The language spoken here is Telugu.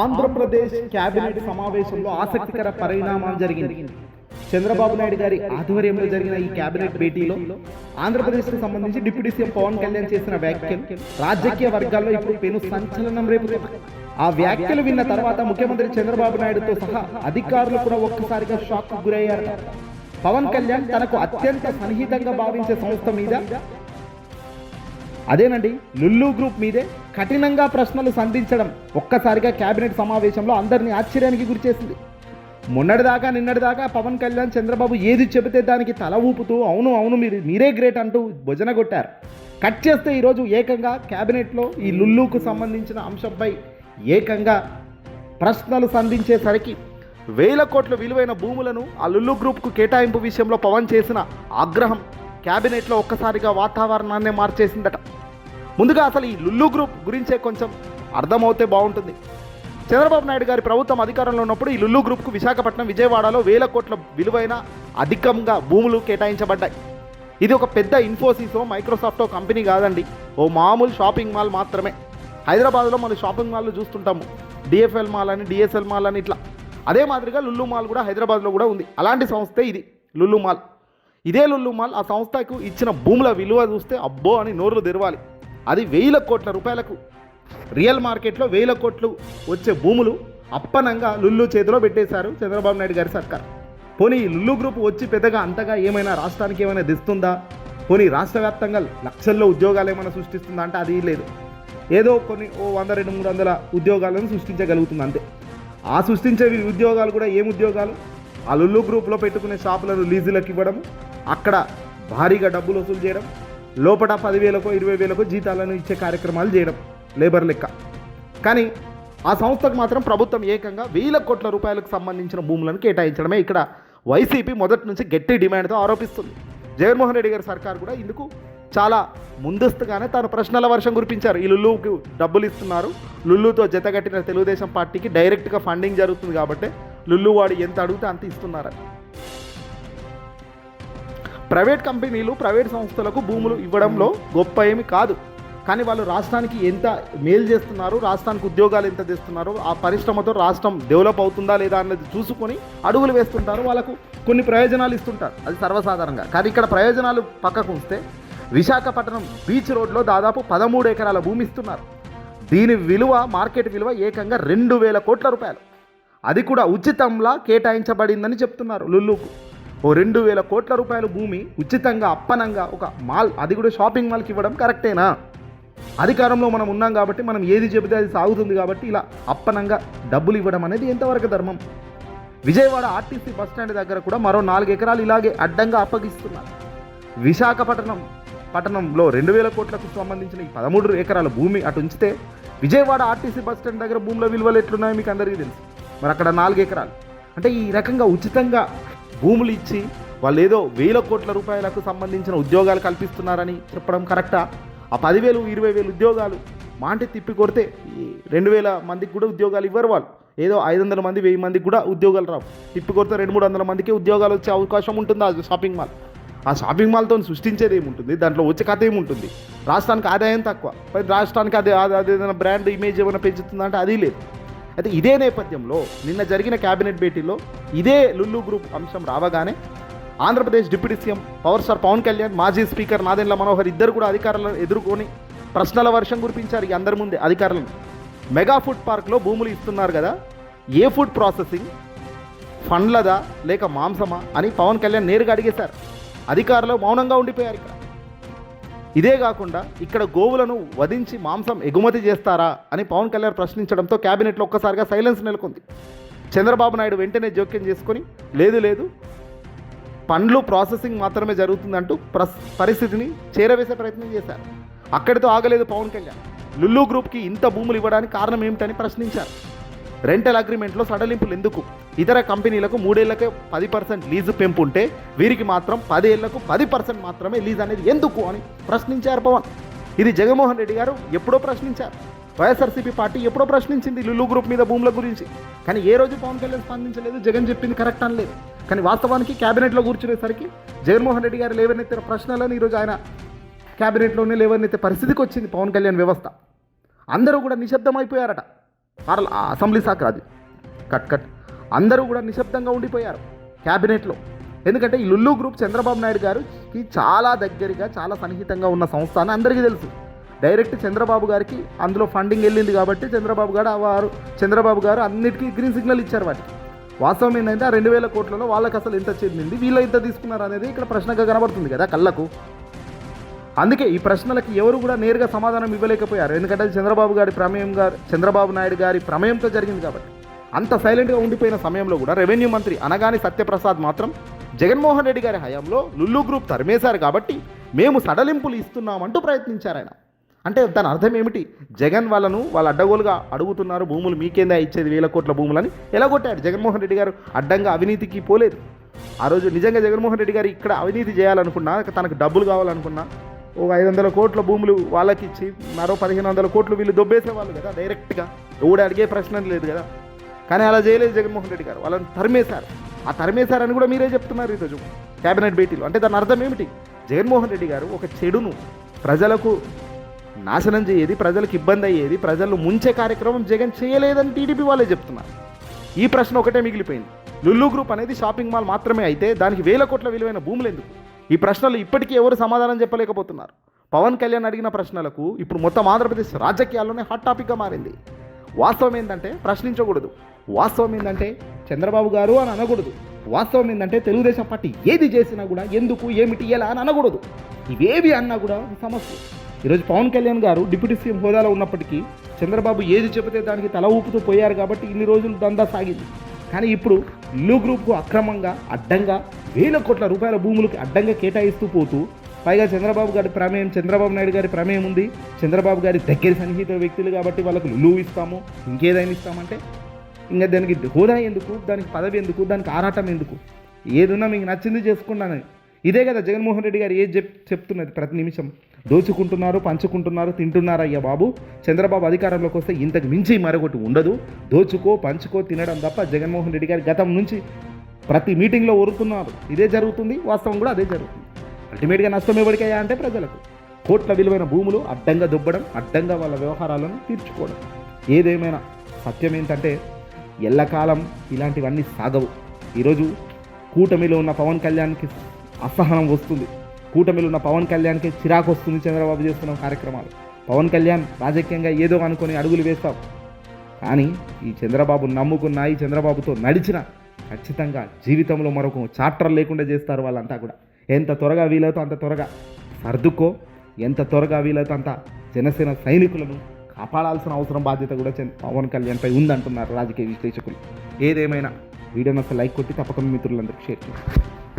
ఆంధ్రప్రదేశ్ కేబినెట్ సమావేశంలో ఆసక్తికర పరిణామం జరిగింది. చంద్రబాబు నాయుడు గారి ఆధ్వర్యంలో జరిగిన ఈ కేబినెట్ భేటీలో ఆంధ్రప్రదేశ్కు సంబంధించి డిప్యూటీ సీఎం పవన్ కళ్యాణ్ చేసిన వ్యాఖ్యలు రాజకీయ వర్గాల్లో ఇప్పుడు పెను సంచలనం రేపుతున్నాయి. ఆ వ్యాఖ్యలు విన్న తర్వాత ముఖ్యమంత్రి చంద్రబాబు నాయుడుతో సహా అధికారులు కూడా ఒక్కసారిగా షాక్ గురయ్యారు పవన్ కళ్యాణ్ తనకు అత్యంత సన్నిహితంగా భావించే సంస్థ మీద అదేనండి లుల్లు గ్రూప్ మీదే కఠినంగా ప్రశ్నలు సంధించడం ఒక్కసారిగా కేబినెట్ సమావేశంలో అందరినీ ఆశ్చర్యానికి గురిచేసింది మొన్నటిదాకా నిన్నటిదాకా పవన్ కళ్యాణ్ చంద్రబాబు ఏది చెబితే దానికి తల ఊపుతూ అవును అవును మీరు మీరే గ్రేట్ అంటూ భుజన కొట్టారు. కట్ చేస్తే ఈరోజు ఏకంగా కేబినెట్లో ఈ లుల్లుకు సంబంధించిన అంశంపై ఏకంగా ప్రశ్నలు సంధించేసరికి వేల కోట్ల విలువైన భూములను ఆ లుల్లు గ్రూప్కు కేటాయింపు విషయంలో పవన్ చేసిన ఆగ్రహం. క్యాబినెట్లో ఒక్కసారిగా వాతావరణాన్ని మార్చేసిందట. ముందుగా అసలు ఈ లుల్లు గ్రూప్ గురించే కొంచెం అర్థమవుతే బాగుంటుంది. చంద్రబాబు నాయుడు గారి ప్రభుత్వం అధికారంలో ఉన్నప్పుడు ఈ లుల్లు గ్రూప్కు విశాఖపట్నం విజయవాడలో వేల కోట్ల విలువైన అధికంగా భూములు కేటాయించబడ్డాయి. ఇది ఒక పెద్ద ఇన్ఫోసిసో మైక్రోసాఫ్టో కంపెనీ కాదండి. ఓ మామూలు షాపింగ్ మాల్ మాత్రమే. హైదరాబాద్లో మనం షాపింగ్ మాల్లు చూస్తుంటాము. డిఎఫ్ఎల్ మాల్ అని డిఎస్ఎల్ మాల్ అని ఇట్లా. అదే మాదిరిగా లుల్లు మాల్ కూడా హైదరాబాద్లో కూడా ఉంది. అలాంటి సంస్థే ఇది లుల్లు మాల్. ఇదే లుల్లు మాల్ ఆ సంస్థకు ఇచ్చిన భూముల విలువ చూస్తే అబ్బో అని నోర్లు తెరవాలి. అది వేల కోట్ల రూపాయలకు. రియల్ మార్కెట్లో వేల కోట్లు వచ్చే భూములు అప్పనంగా లుల్లు చేతిలో పెట్టేశారు చంద్రబాబు నాయుడు గారి సర్కార్. పోనీ లుల్లు గ్రూప్ వచ్చి పెద్దగా అంతగా ఏమైనా రాష్ట్రానికి ఏమైనా తెస్తుందా? పోనీ రాష్ట్ర వ్యాప్తంగా లక్షల్లో ఉద్యోగాలు ఏమైనా సృష్టిస్తుందా అంటే అది లేదు. ఏదో కొన్ని ఓ వంద రెండు మూడు వందల ఉద్యోగాలను సృష్టించగలుగుతుంది అంతే. ఆ సృష్టించే ఉద్యోగాలు కూడా ఏం ఉద్యోగాలు? ఆ లుల్లు గ్రూప్లో పెట్టుకునే షాపులను లీజులకు ఇవ్వడం అక్కడ భారీగా డబ్బులు వసూలు చేయడం లోపల పదివేలకు ఇరవై వేలకు జీతాలను ఇచ్చే కార్యక్రమాలు చేయడం లేబర్ లెక్క. కానీ ఆ సంస్థకు మాత్రం ప్రభుత్వం ఏకంగా వేల కోట్ల రూపాయలకు సంబంధించిన భూములను కేటాయించడమే ఇక్కడ వైసీపీ మొదటి నుంచి గట్టి డిమాండ్తో ఆరోపిస్తుంది. జగన్మోహన్ రెడ్డి గారి సర్కార్ కూడా ఇందుకు చాలా ముందస్తుగానే తాను ప్రశ్నల వర్షం కురిపించారు. ఈ లుల్లుకి డబ్బులు ఇస్తున్నారు. లుల్లుతో జతగట్టిన తెలుగుదేశం పార్టీకి డైరెక్ట్గా ఫండింగ్ జరుగుతుంది కాబట్టి లుల్లు వాడు ఎంత అడిగితే అంత ఇస్తున్నారని. ప్రైవేట్ కంపెనీలు ప్రైవేట్ సంస్థలకు భూములు ఇవ్వడంలో గొప్ప ఏమి కాదు. కానీ వాళ్ళు రాష్ట్రానికి ఎంత మేలు చేస్తున్నారు రాష్ట్రానికి ఉద్యోగాలు ఎంత తెస్తున్నారు ఆ పరిశ్రమతో రాష్ట్రం డెవలప్ అవుతుందా లేదా అన్నది చూసుకొని అడుగులు వేస్తుంటారు. వాళ్ళకు కొన్ని ప్రయోజనాలు ఇస్తుంటారు. అది సర్వసాధారణంగా. కానీ ఇక్కడ ప్రయోజనాలు పక్కకు వస్తే విశాఖపట్నం బీచ్ రోడ్లో దాదాపు పదమూడు ఎకరాల భూమి ఇస్తున్నారు. దీని విలువ మార్కెట్ విలువ ఏకంగా రెండు వేల కోట్ల రూపాయలు. అది కూడా ఉచితంలా కేటాయించబడిందని చెప్తున్నారు లుల్లుకు. ఓ రెండు వేల కోట్ల రూపాయల భూమి ఉచితంగా అప్పనంగా ఒక మాల్ అది కూడా షాపింగ్ మాల్కి ఇవ్వడం కరెక్టేనా? అధికారంలో మనం ఉన్నాం కాబట్టి మనం ఏది చెబితే అది సాగుతుంది కాబట్టి ఇలా అప్పనంగా డబ్బులు ఇవ్వడం అనేది ఎంతవరకు ధర్మం? విజయవాడ ఆర్టీసీ బస్ స్టాండ్ దగ్గర కూడా మరో నాలుగు ఎకరాలు ఇలాగే అడ్డంగా అప్పగిస్తున్నారు. విశాఖపట్నం పట్టణంలో రెండు వేల కోట్లకు సంబంధించిన ఈ పదమూడు ఎకరాల భూమి అటు ఉంచితే విజయవాడ ఆర్టీసీ బస్ స్టాండ్ దగ్గర భూముల విలువలు ఎట్లున్నాయో మీకు అందరికీ తెలుసు. మరి అక్కడ నాలుగు ఎకరాలు. అంటే ఈ రకంగా ఉచితంగా భూములు ఇచ్చి వాళ్ళు ఏదో వేల కోట్ల రూపాయలకు సంబంధించిన ఉద్యోగాలు కల్పిస్తున్నారని చెప్పడం కరెక్టా? ఆ పదివేలు ఇరవై వేలు ఉద్యోగాలు మాంటి తిప్పి కొడితే రెండు వేల మందికి కూడా ఉద్యోగాలు ఇవ్వరు వాళ్ళు. ఏదో ఐదు వందల మంది వెయ్యి మందికి కూడా ఉద్యోగాలు రావు. తిప్పి కొడితే రెండు మూడు వందల మందికి ఉద్యోగాలు వచ్చే అవకాశం ఉంటుంది ఆ షాపింగ్ మాల్? ఆ షాపింగ్ మాల్తో సృష్టించేది ఏముంటుంది? దాంట్లో వచ్చే కథ ఏముంటుంది? రాష్ట్రానికి ఆదాయం తక్కువ. రాష్ట్రానికి అదే అదే ఏదైనా బ్రాండ్ ఇమేజ్ ఏమైనా పెంచుతుందంటే అది లేదు. అయితే ఇదే నేపథ్యంలో నిన్న జరిగిన కేబినెట్ భేటీలో ఇదే లుల్లు గ్రూప్ అంశం రావగానే Andhra Pradesh deputy CM power star Pawan Kalyan మాజీ స్పీకర్ నాదెండ్ల మనోహర్ ఇద్దరు కూడా అధికారులను ఎదుర్కొని ప్రశ్నల వర్షం కురిపించారు. ఈ అందరి ముందే అధికారులను. మెగా ఫుడ్ పార్క్లో భూములు ఇస్తున్నారు కదా? ఏ ఫుడ్ ప్రాసెసింగ్? ఫండ్లదా? లేక మాంసమా? అని పవన్ కళ్యాణ్ నేరుగా అడిగేశారు. అధికారులు మౌనంగా ఉండిపోయారు ఇదే కాకుండా ఇక్కడ గోవులను వధించి మాంసం ఎగుమతి చేస్తారా అని పవన్ కళ్యాణ్ ప్రశ్నించడంతో క్యాబినెట్లో ఒక్కసారిగా సైలెన్స్ నెలకొంది. చంద్రబాబు నాయుడు వెంటనే జోక్యం చేసుకొని లేదు లేదు పండ్లు ప్రాసెసింగ్ మాత్రమే జరుగుతుందంటూ ప్రస్ పరిస్థితిని చేరవేసే ప్రయత్నం చేశారు. అక్కడితో ఆగలేదు పవన్ కళ్యాణ్. లుల్లు గ్రూప్కి ఇంత భూములు ఇవ్వడానికి కారణం ఏమిటని ప్రశ్నించారు. రెంటల్ అగ్రిమెంట్లో సడలింపులు ఎందుకు? ఇతర కంపెనీలకు మూడేళ్ళకే పది పర్సెంట్ లీజు పెంపు ఉంటే వీరికి మాత్రం పదేళ్ళకు పది పర్సెంట్ మాత్రమే లీజ్ అనేది ఎందుకు అని ప్రశ్నించారు పవన్. ఇది జగన్మోహన్ రెడ్డి గారు ఎప్పుడో ప్రశ్నించారు. వైఎస్ఆర్సీపీ పార్టీ ఎప్పుడో ప్రశ్నించింది లుల్లు గ్రూప్ మీద భూముల గురించి. కానీ ఏ రోజు పవన్ కళ్యాణ్ స్పందించలేదు జగన్ చెప్పింది కరెక్ట్ అనలేదు కానీ వాస్తవానికి క్యాబినెట్లో కూర్చునేసరికి జగన్మోహన్ రెడ్డి గారు లేవనెత్తిన ప్రశ్నలను ఈరోజు ఆయన క్యాబినెట్లోనే లేవనెత్తే పరిస్థితికి వచ్చింది పవన్ కళ్యాణ్ వ్యవస్థ. అందరూ కూడా నిశ్శబ్దమైపోయారట. పార్ల అసెంబ్లీ శాఖ అది. Cut cut. అందరూ కూడా నిశ్శబ్దంగా ఉండిపోయారు క్యాబినెట్లో. ఎందుకంటే ఈ లుల్లు గ్రూప్ చంద్రబాబు నాయుడు గారికి చాలా దగ్గరగా చాలా సన్నిహితంగా ఉన్న సంస్థ అని అందరికీ తెలుసు. డైరెక్ట్ చంద్రబాబు గారికి అందులో ఫండింగ్ వెళ్ళింది కాబట్టి చంద్రబాబు గారు వారు చంద్రబాబు గారు అన్నిటికీ గ్రీన్ సిగ్నల్ ఇచ్చారు వాటికి. వాస్తవం ఏంటంటే ఆ రెండు వేల కోట్లలో వాళ్ళకి అసలు ఎంత చెందింది వీళ్ళు ఎంత తీసుకున్నారు అనేది ఇక్కడ ప్రశ్నగా కనబడుతుంది కదా కళ్ళకు. అందుకే ఈ ప్రశ్నలకి ఎవరు కూడా నేరుగా సమాధానం ఇవ్వలేకపోయారు. ఎందుకంటే అది చంద్రబాబు గారి ప్రమేయం గారు చంద్రబాబు నాయుడు గారి ప్రమేయంతో జరిగింది కాబట్టి. అంత సైలెంట్గా ఉండిపోయిన సమయంలో కూడా రెవెన్యూ మంత్రి అనగానే సత్యప్రసాద్ మాత్రం జగన్మోహన్ రెడ్డి గారి హయాంలో లుల్లు గ్రూప్ తరిమేశారు కాబట్టి మేము సడలింపులు ఇస్తున్నామంటూ ప్రయత్నించారు ఆయన. అంటే దాని అర్థం ఏమిటి? జగన్ వాళ్ళను వాళ్ళ అడ్డగోలుగా అడుగుతున్నారు భూములు మీకేందా ఇచ్చేది వేల కోట్ల భూములని? ఎలా కొట్టాడు? జగన్మోహన్ రెడ్డి గారు అడ్డంగా అవినీతికి పోలేదు. ఆ రోజు నిజంగా జగన్మోహన్ రెడ్డి గారు ఇక్కడ అవినీతి చేయాలనుకున్నా తనకు డబ్బులు కావాలనుకున్నా ఓ ఐదు వందల కోట్ల భూములు వాళ్ళకి ఇచ్చి మరో పదిహేను వందల కోట్లు వీళ్ళు దొబ్బేసేవాళ్ళు కదా డైరెక్ట్గా ఎవడు అడిగే ప్రశ్న లేదు కదా. కానీ అలా చేయలేదు జగన్మోహన్ రెడ్డి గారు. వాళ్ళని తరిమేశారు. ఆ తరిమేశారని కూడా మీరే చెప్తున్నారు ఈరోజు క్యాబినెట్ భేటీలో. అంటే దాని అర్థం ఏమిటి? జగన్మోహన్ రెడ్డి గారు ఒక చెడును ప్రజలకు నాశనం చేయేది ప్రజలకు ఇబ్బంది అయ్యేది ప్రజలు ముంచే కార్యక్రమం జగన్ చేయలేదని టీడీపీ వాళ్ళే చెప్తున్నారు. ఈ ప్రశ్న ఒకటే మిగిలిపోయింది. లుల్లు గ్రూప్ అనేది షాపింగ్ మాల్ మాత్రమే అయితే దానికి వేల కోట్ల విలువైన భూములు ఎందుకు? ఈ ప్రశ్నలు ఇప్పటికీ ఎవరు సమాధానం చెప్పలేకపోతున్నారు. పవన్ కళ్యాణ్ అడిగిన ప్రశ్నలకు ఇప్పుడు మొత్తం ఆంధ్రప్రదేశ్ రాజకీయాల్లోనే హాట్ టాపిక్గా మారింది. వాస్తవం ఏంటంటే ప్రశ్నించకూడదు. వాస్తవం ఏంటంటే చంద్రబాబు గారు అని అనకూడదు. వాస్తవం ఏంటంటే తెలుగుదేశం పార్టీ ఏది చేసినా కూడా ఎందుకు ఏమిటి ఎలా అని అనకూడదు. ఇవేవి అన్నా కూడా సమస్య. ఈరోజు పవన్ కళ్యాణ్ గారు డిప్యూటీ సీఎం హోదాలో ఉన్నప్పటికీ చంద్రబాబు ఏది చెబితే దానికి తల ఊపుతూ పోయారు కాబట్టి ఇన్ని రోజులు దందా సాగింది. కానీ ఇప్పుడు ఇల్లు గ్రూప్కు అక్రమంగా అడ్డంగా వేల కోట్ల రూపాయల భూములకు అడ్డంగా కేటాయిస్తూ పోతూ పైగా చంద్రబాబు గారి ప్రమేయం చంద్రబాబు నాయుడు గారి ప్రమేయం ఉంది. చంద్రబాబు గారి దగ్గర సన్నిహిత వ్యక్తులు కాబట్టి వాళ్ళకు లులువు ఇస్తాము ఇంకేదైనా ఇస్తామంటే ఇంకా దానికి హోదా ఎందుకు? దానికి పదవి ఎందుకు? దానికి ఆరాటం ఎందుకు? ఏదున్నా మీకు నచ్చింది చేసుకున్నాను ఇదే కదా జగన్మోహన్ రెడ్డి గారు ఏది చెప్ చెప్తున్నది ప్రతి నిమిషం? దోచుకుంటున్నారు పంచుకుంటున్నారు తింటున్నారు అయ్యా బాబు? చంద్రబాబు అధికారంలోకి వస్తే ఇంతకు మించి మరొకటి ఉండదు. దోచుకో పంచుకో తినడం తప్ప జగన్మోహన్ రెడ్డి గారి గతం నుంచి ప్రతి మీటింగ్లో ఒరుతున్నారు ఇదే జరుగుతుంది వాస్తవం కూడా అదే జరుగుతుంది. అల్టిమేట్గా నష్టం ఎవరికయ్యా అంటే ప్రజలకు. కోట్ల విలువైన భూములు అడ్డంగా దుబ్బడం అడ్డంగా వాళ్ళ వ్యవహారాలను తీర్చుకోవడం. ఏదేమైనా సత్యం ఏంటంటే ఎల్లకాలం ఇలాంటివన్నీ సాగవు. ఈరోజు కూటమిలో ఉన్న పవన్ కళ్యాణ్కి అసహనం వస్తుంది. కూటమిలో ఉన్న పవన్ కళ్యాణ్కి చిరాకు వస్తుంది చంద్రబాబు చేస్తున్న కార్యక్రమాలు. పవన్ కళ్యాణ్ రాజకీయంగా ఏదో అనుకొని అడుగులు వేస్తావు. కానీ ఈ చంద్రబాబు నమ్ముకున్న ఈ చంద్రబాబుతో నడిచిన ఖచ్చితంగా జీవితంలో మరొక చాప్టర్ లేకుండా చేస్తారు వాళ్ళంతా కూడా. ఎంత త్వరగా వీలవుతో అంత త్వరగా సర్దుకో ఎంత త్వరగా వీలవుతో అంత జనసేన సైనికులను కాపాడాల్సిన అవసరం బాధ్యత కూడా చంద్ర- పవన్ కళ్యాణ్పై ఉందంటున్నారు రాజకీయ విశ్లేషకులు. ఏదేమైనా వీడియో అసలు లైక్ కొట్టి తప్పకుండా మిత్రులందరికీ షేర్ చేయండి.